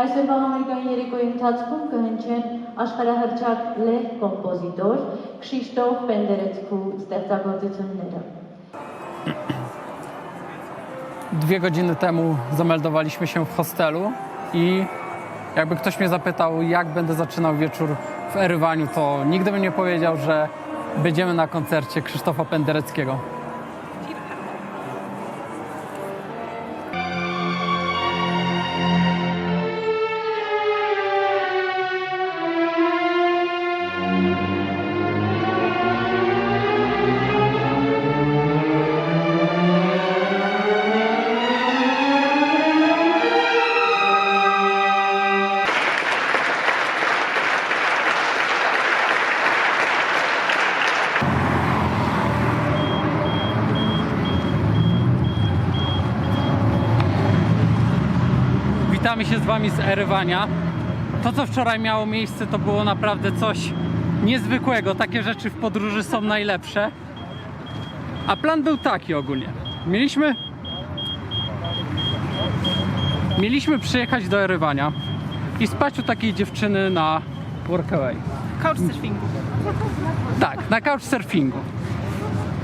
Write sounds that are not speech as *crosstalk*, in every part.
Այսօրվա համերգային երեկոյի ընթացքում կհնչեն աշխարհահռչակ լեհ կոմպոզիտոր Քշիշտոֆ Պենդերեցկու ստեղծագործությունները։ Dwie godziny temu zameldowaliśmy się w hostelu i jakby ktoś mnie zapytał, jak będę zaczynał wieczór w Erywaniu, to nigdy bym nie powiedział, że będziemy na koncercie Krzysztofa Pendereckiego. Witamy się z Wami z Erywania. To, co wczoraj miało miejsce, to było naprawdę coś niezwykłego. Takie rzeczy w podróży są najlepsze. A plan był taki ogólnie. Mieliśmy. Mieliśmy przyjechać do Erywania i spać u takiej dziewczyny na Workaway. Couchsurfingu. Tak, na couchsurfingu.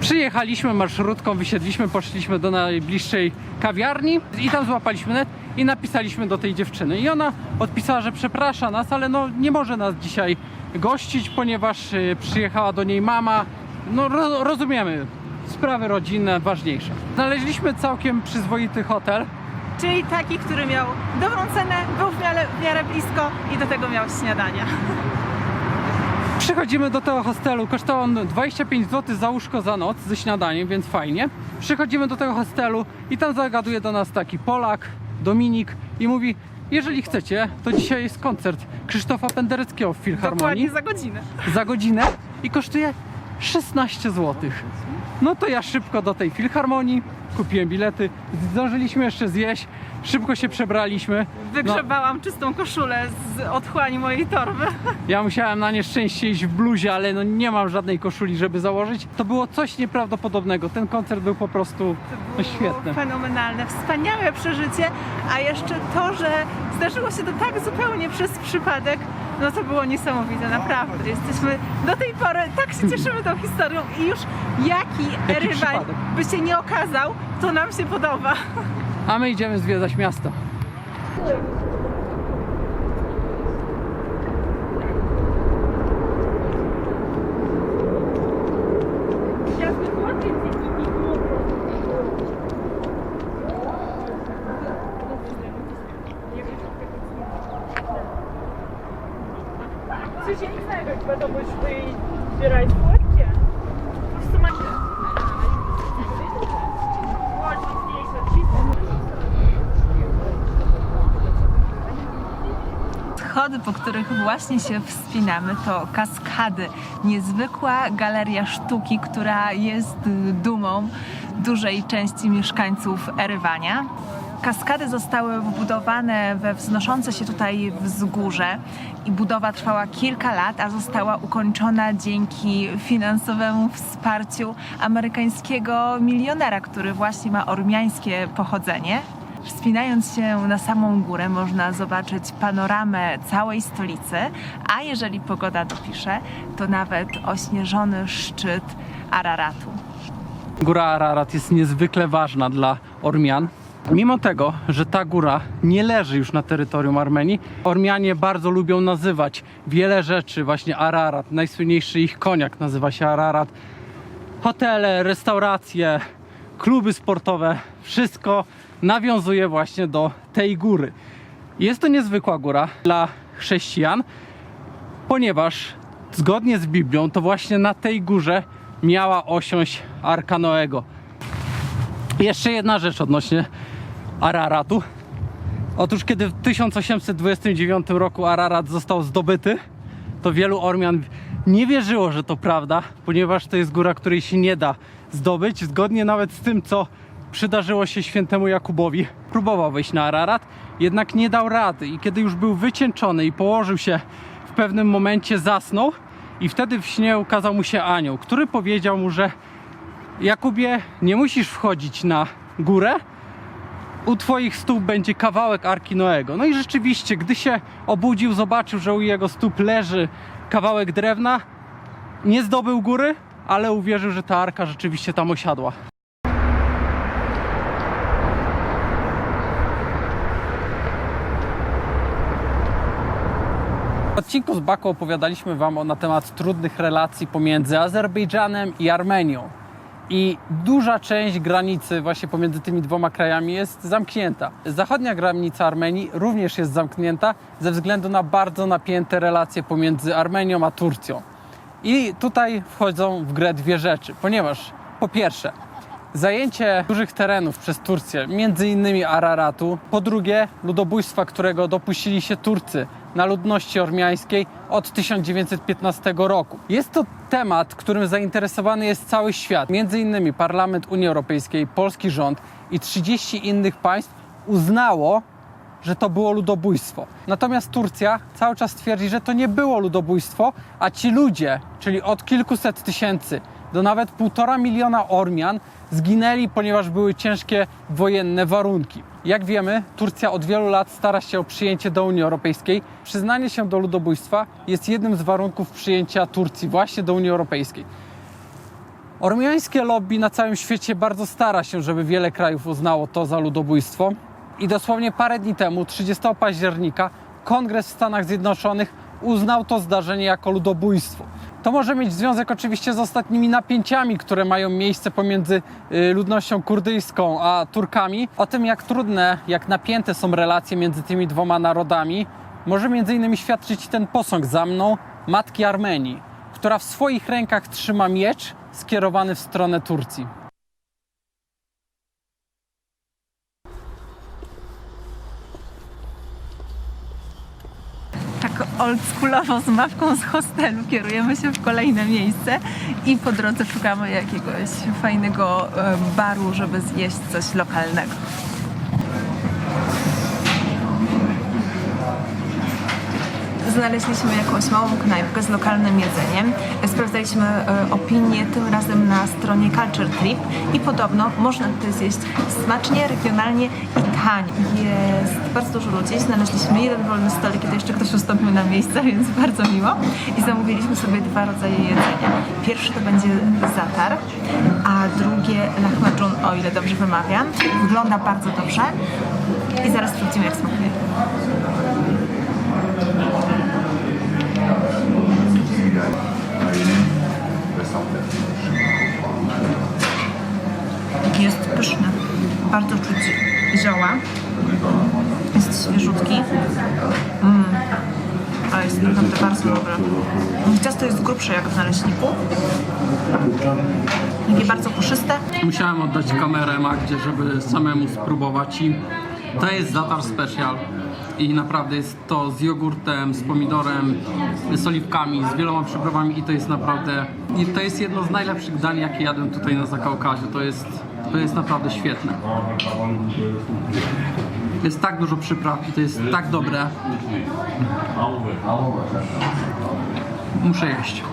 Przyjechaliśmy marszrutką, wysiedliśmy, poszliśmy do najbliższej kawiarni i tam złapaliśmy net i napisaliśmy do tej dziewczyny. I ona odpisała, że przeprasza nas, ale no nie może nas dzisiaj gościć, ponieważ y, przyjechała do niej mama. No ro, rozumiemy, sprawy rodzinne ważniejsze. Znaleźliśmy całkiem przyzwoity hotel. Czyli taki, który miał dobrą cenę, był w miarę, w miarę blisko i do tego miał śniadania. Przychodzimy do tego hostelu, kosztował on 25 zł za łóżko za noc ze śniadaniem, więc fajnie. Przychodzimy do tego hostelu i tam zagaduje do nas taki Polak, Dominik i mówi, jeżeli chcecie, to dzisiaj jest koncert Krzysztofa Pendereckiego w Filharmonii Dokładnie za godzinę. za godzinę i kosztuje 16 zł. No to ja szybko do tej Filharmonii, kupiłem bilety, zdążyliśmy jeszcze zjeść, szybko się przebraliśmy. No, Wygrzebałam czystą koszulę z otchłani mojej torby. ja musiałem na nieszczęście iść w bluzie, ale no nie mam żadnej koszuli, żeby założyć. To było coś nieprawdopodobnego. Ten koncert był po prostu no, świetny. Fenomenalne, wspaniałe przeżycie, a jeszcze to, że zdarzyło się to tak zupełnie przez przypadek, no to było niesamowite, naprawdę. Jesteśmy do tej pory, tak się cieszymy tą historią i już jaki, Jaki Erywań przypadek? by się nie okazał, to nam się podoba. A my idziemy zwiedzać miasto. Schody, po których właśnie się wspinamy, to kaskady. Niezwykła galeria sztuki, która jest dumą dużej części mieszkańców Erywania. Kaskady zostały wbudowane we wznoszące się tutaj wzgórze i budowa trwała kilka lat, a została ukończona dzięki finansowemu wsparciu amerykańskiego milionera, który właśnie ma ormiańskie pochodzenie. Wspinając się na samą górę można zobaczyć panoramę całej stolicy, a jeżeli pogoda dopisze, to nawet ośnieżony szczyt Araratu. Góra Ararat jest niezwykle ważna dla Ormian. Mimo tego, że ta góra nie leży już na terytorium Armenii, Ormianie bardzo lubią nazywać wiele rzeczy właśnie Ararat. Najsłynniejszy ich koniak nazywa się Ararat. Hotele, restauracje, kluby sportowe, wszystko nawiązuje właśnie do tej góry. Jest to niezwykła góra dla chrześcijan, ponieważ zgodnie z Biblią to właśnie na tej górze miała osiąść Arka Noego. Jeszcze jedna rzecz odnośnie Araratu. Otóż kiedy w 1829 roku Ararat został zdobyty, to wielu Ormian nie wierzyło, że to prawda, ponieważ to jest góra, której się nie da zdobyć, zgodnie nawet z tym, co przydarzyło się świętemu Jakubowi. Próbował wejść na Ararat, jednak nie dał rady i kiedy już był wycieńczony i położył się w pewnym momencie zasnął i wtedy w śnie ukazał mu się anioł, który powiedział mu, że Jakubie, nie musisz wchodzić na górę, u twoich stóp będzie kawałek Arki Noego. No i rzeczywiście, gdy się obudził, zobaczył, że u jego stóp leży kawałek drewna, nie zdobył góry, ale uwierzył, że ta arka rzeczywiście tam osiadła. W odcinku z Baku opowiadaliśmy Wam o, na temat trudnych relacji pomiędzy Azerbejdżanem i Armenią. I duża część granicy właśnie pomiędzy tymi dwoma krajami jest zamknięta. Zachodnia granica Armenii również jest zamknięta ze względu na bardzo napięte relacje pomiędzy Armenią a Turcją. I tutaj wchodzą w grę dwie rzeczy, ponieważ po pierwsze, zajęcie dużych terenów przez Turcję, między innymi Araratu, po drugie, ludobójstwa, którego dopuścili się Turcy na ludności ormiańskiej od 1915 roku. Jest to temat, którym zainteresowany jest cały świat. Między innymi Parlament Unii Europejskiej, polski rząd i 30 innych państw uznało, że to było ludobójstwo. Natomiast Turcja cały czas twierdzi, że to nie było ludobójstwo, a ci ludzie, czyli od kilkuset tysięcy do nawet półtora miliona Ormian, zginęli, ponieważ były ciężkie wojenne warunki. Jak wiemy, Turcja od wielu lat stara się o przyjęcie do Unii Europejskiej. Przyznanie się do ludobójstwa jest jednym z warunków przyjęcia Turcji właśnie do Unii Europejskiej. Ormiańskie lobby na całym świecie bardzo stara się, żeby wiele krajów uznało to za ludobójstwo. I dosłownie parę dni temu, 30 października, Kongres w Stanach Zjednoczonych uznał to zdarzenie jako ludobójstwo. To może mieć związek oczywiście z ostatnimi napięciami, które mają miejsce pomiędzy y, ludnością kurdyjską a Turkami. O tym, jak trudne, jak napięte są relacje między tymi dwoma narodami, może między innymi świadczyć ten posąg za mną matki Armenii, która w swoich rękach trzyma miecz skierowany w stronę Turcji. Tak oldschoolowo z mapką z hostelu kierujemy się w kolejne miejsce i po drodze szukamy jakiegoś fajnego baru, żeby zjeść coś lokalnego. Znaleźliśmy jakąś małą knajpkę z lokalnym jedzeniem. Sprawdzaliśmy e, opinie tym razem na stronie Culture Trip i podobno można tutaj zjeść smacznie, regionalnie i taniej. Jest bardzo dużo ludzi. Znaleźliśmy jeden wolny stolik, kiedy jeszcze ktoś ustąpił na miejsce, *laughs* więc bardzo miło. I zamówiliśmy sobie dwa rodzaje jedzenia. Pierwszy to będzie zatar, a drugie lahmacun, o ile dobrze wymawiam. Wygląda bardzo dobrze i zaraz sprawdzimy jak smakuje. Jest pyszny. Bardzo czuć zioła. Jest świeżutki. Mm. Ale jest naprawdę bardzo dobre. Ciasto jest grubsze jak w naleśniku. Takie bardzo puszyste. Musiałem oddać kamerę Magdzie, żeby samemu spróbować i to jest zatar special i naprawdę jest to z jogurtem, z pomidorem, z oliwkami, z wieloma przyprawami i to jest naprawdę i to jest jedno z najlepszych dań jakie jadłem tutaj na Zakaukazie. To jest, to jest naprawdę świetne. Jest tak dużo przypraw to jest tak dobre. Muszę jeść.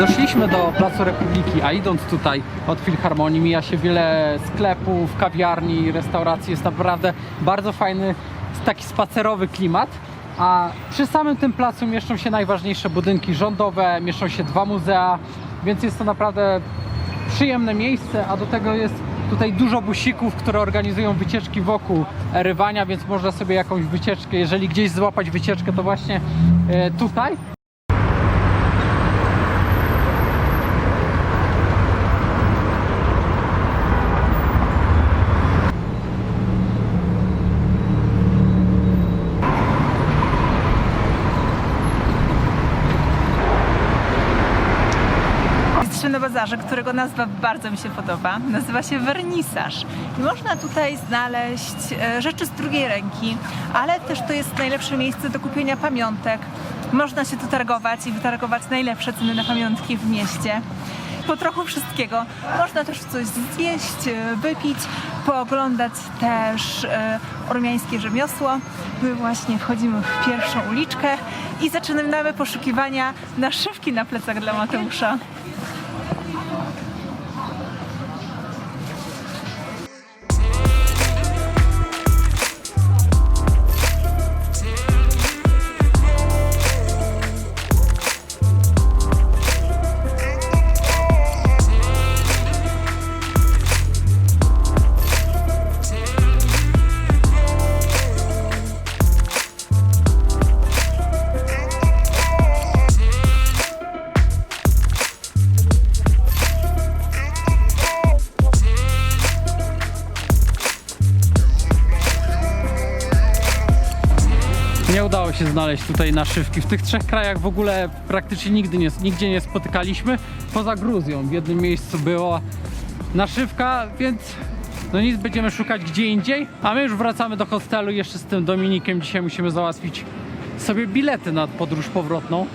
Doszliśmy do Placu Republiki, a idąc tutaj od Filharmonii mija się wiele sklepów, kawiarni, restauracji. Jest naprawdę bardzo fajny, taki spacerowy klimat. A przy samym tym placu mieszczą się najważniejsze budynki rządowe, mieszczą się dwa muzea, więc jest to naprawdę przyjemne miejsce, a do tego jest tutaj dużo busików, które organizują wycieczki wokół Erywania, więc można sobie jakąś wycieczkę, jeżeli gdzieś złapać wycieczkę, to właśnie e, tutaj. Bazarze, którego nazwa bardzo mi się podoba. Nazywa się wernisaż. I można tutaj znaleźć e, rzeczy z drugiej ręki, ale też to jest najlepsze miejsce do kupienia pamiątek. Można się tu targować i wytargować najlepsze ceny na pamiątki w mieście. po trochu wszystkiego. Można też coś zjeść, e, wypić, pooglądać też e, ormiańskie rzemiosło. My właśnie wchodzimy w pierwszą uliczkę i zaczynamy poszukiwania naszywki na plecach dla Mateusza. Nie udało się znaleźć tutaj naszywki. W tych trzech krajach w ogóle praktycznie nigdy nie, nigdzie nie spotykaliśmy. Poza Gruzją w jednym miejscu była naszywka, więc no nic, będziemy szukać gdzie indziej. A my już wracamy do hostelu jeszcze z tym Dominikiem. Dzisiaj musimy załatwić sobie bilety na podróż powrotną.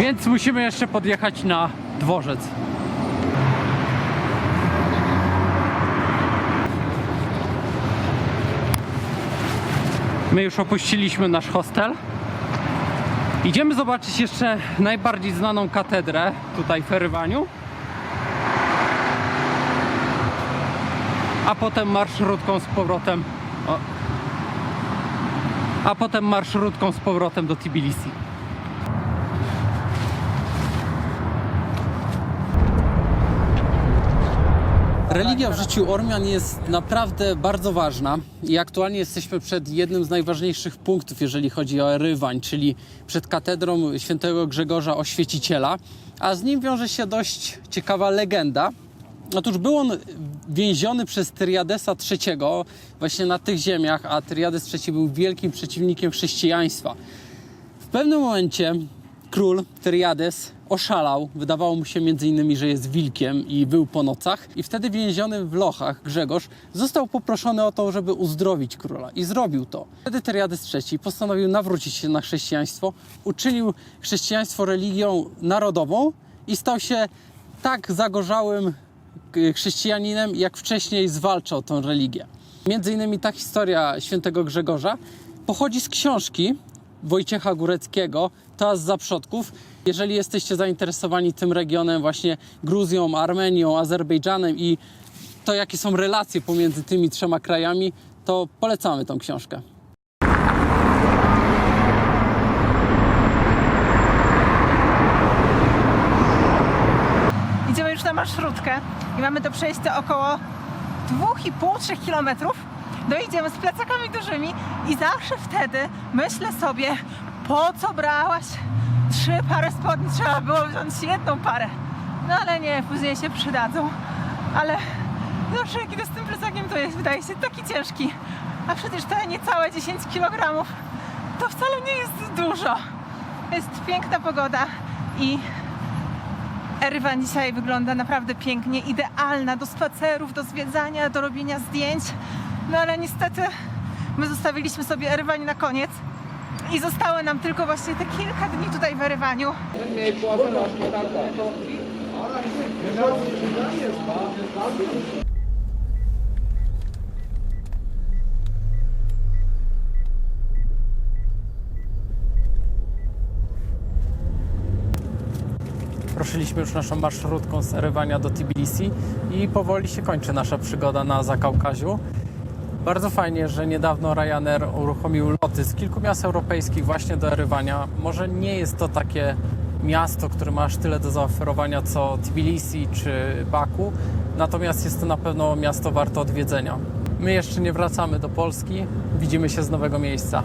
Więc musimy jeszcze podjechać na dworzec. My już opuściliśmy nasz hostel. Idziemy zobaczyć jeszcze najbardziej znaną katedrę tutaj w Erywaniu. A potem marszrutką z powrotem. O. A potem marszrutką z powrotem do Tbilisi. Religia w życiu Ormian jest naprawdę bardzo ważna i aktualnie jesteśmy przed jednym z najważniejszych punktów, jeżeli chodzi o Erywań, czyli przed katedrą świętego Grzegorza Oświeciciela, a z nim wiąże się dość ciekawa legenda. Otóż był on więziony przez Tyriadesa III właśnie na tych ziemiach, a Tyriades III był wielkim przeciwnikiem chrześcijaństwa. W pewnym momencie król Tyriades oszalał, wydawało mu się innymi, że jest wilkiem i był po nocach i wtedy więziony w lochach Grzegorz został poproszony o to, żeby uzdrowić króla i zrobił to. Wtedy Tyriades III postanowił nawrócić się na chrześcijaństwo, uczynił chrześcijaństwo religią narodową i stał się tak zagorzałym k- chrześcijaninem, jak wcześniej zwalczał tę religię. Między innymi ta historia świętego Grzegorza pochodzi z książki Wojciecha Góreckiego, Toaz za przodków. Jeżeli jesteście zainteresowani tym regionem, właśnie Gruzją, Armenią, Azerbejdżanem i to, jakie są relacje pomiędzy tymi trzema krajami, to polecamy tą książkę. Idziemy już na marszrutkę i mamy do przejścia około 2,5-3 km. Dojedziemy z plecakami dużymi i zawsze wtedy myślę sobie, po co brałaś trzy pary spodni, trzeba było wziąć jedną parę. No ale nie, później się przydadzą. Ale zawsze jak idę z tym plecakiem, to jest, wydaje się taki ciężki. A przecież te niecałe 10 kg to wcale nie jest dużo. Jest piękna pogoda i Erywan dzisiaj wygląda naprawdę pięknie, idealna do spacerów, do zwiedzania, do robienia zdjęć. No ale niestety my zostawiliśmy sobie Erywań na koniec i zostały nam tylko właśnie te kilka dni tutaj w Erywaniu. Ruszyliśmy już naszą marszrutką z Erywania do Tbilisi i powoli się kończy nasza przygoda na Zakaukaziu. Bardzo fajnie, że niedawno Ryanair uruchomił loty z kilku miast europejskich właśnie do Erywania. Może nie jest to takie miasto, które ma aż tyle do zaoferowania co Tbilisi czy Baku, natomiast jest to na pewno miasto warte odwiedzenia. My jeszcze nie wracamy do Polski, widzimy się z nowego miejsca.